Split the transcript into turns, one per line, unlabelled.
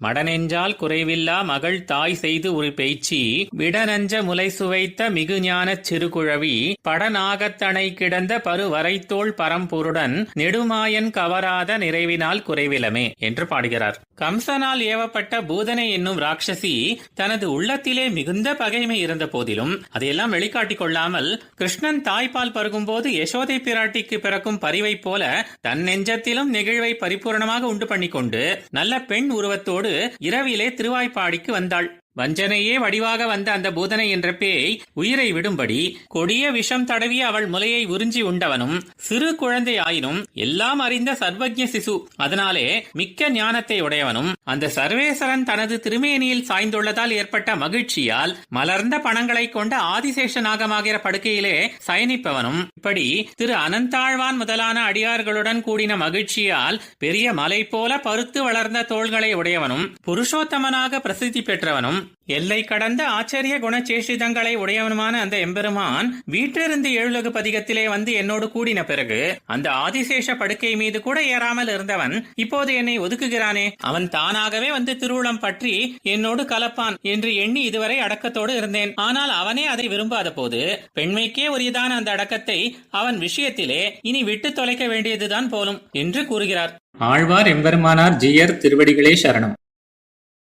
மடனெஞ்சால் குறைவில்லா மகள் தாய் செய்து ஒரு பேச்சி விடநஞ்ச முலை சுவைத்த மிகுஞானச் சிறுகுழவி படநாகத்தனை கிடந்த பருவரைத்தோள் பரம்பொருடன் நெடுமாயன் கவராத நிறைவினால் குறைவிலமே என்று பாடுகிறார். கம்சனால் ஏவப்பட்ட பூதனை என்னும் ராட்சசி தனது உள்ளத்திலே மிகுந்த பகைமை இருந்த போதிலும் அதையெல்லாம் வெளிக்காட்டிக் கொள்ளாமல் கிருஷ்ணன் தாய்ப்பால் பருகும்போது யசோதை பிராட்டிக்கு பிறக்கும் பரிவை போல தன் நெஞ்சத்திலும் நெகிழ்வை பரிபூரணமாக உண்டு பண்ணிக்கொண்டு நல்ல பெண் உருவத்தோடு இரவிலே திருவாய்ப்பாடிக்கு வந்தாள். வஞ்சனையே வடிவாக வந்த அந்த பூதனை என்ற பேய் உயிரை விடும்படி கொடிய விஷம் தடவிய அவள் முலையை உறிஞ்சி உண்டவனும் சிறு குழந்தை ஆயினும் எல்லாம் அறிந்த சர்வஜ்ஞ சிசு. அதனாலே மிக்க ஞானத்தை உடையவனும் அந்த சர்வேசரன் தனது திருமேனியில் சாய்ந்துள்ளதால் ஏற்பட்ட மகிழ்ச்சியால் மலர்ந்த பணங்களை கொண்ட ஆதிசேஷ நாகமாகிற படுக்கையிலே சயனிப்பவனும் இப்படி திரு அனந்தாழ்வான் முதலான அடியார்களுடன் கூடின மகிழ்ச்சியால் பெரிய மலை போல பருத்து வளர்ந்த தோள்களை உடையவனும் புருஷோத்தமனாக பிரசித்தி பெற்றவனும் எல்லை கடந்த ஆச்சரிய குணச்சேஷிதங்களை உடையவனுமான அந்த எம்பெருமான் வீட்டிலிருந்து எழுலகு பதிகத்திலே வந்து என்னோடு கூடின பிறகு அந்த ஆதிசேஷ படுக்கை மீது கூட ஏறாமல் இருந்தவன் இப்போது என்னை ஒதுக்குகிறானே. அவன் தானாகவே வந்து திருவுளம் பற்றி என்னோடு கலப்பான் என்று எண்ணி இதுவரை அடக்கத்தோடு இருந்தேன். ஆனால் அவனே அதை விரும்பாத போது பெண்மைக்கே உரியதான அந்த அடக்கத்தை அவன் விஷயத்திலே இனி விட்டு தொலைக்க வேண்டியதுதான் போலும் என்று கூறுகிறார். ஆழ்வார் எம்பெருமானார் ஜியர் திருவடிகளே சரணம்.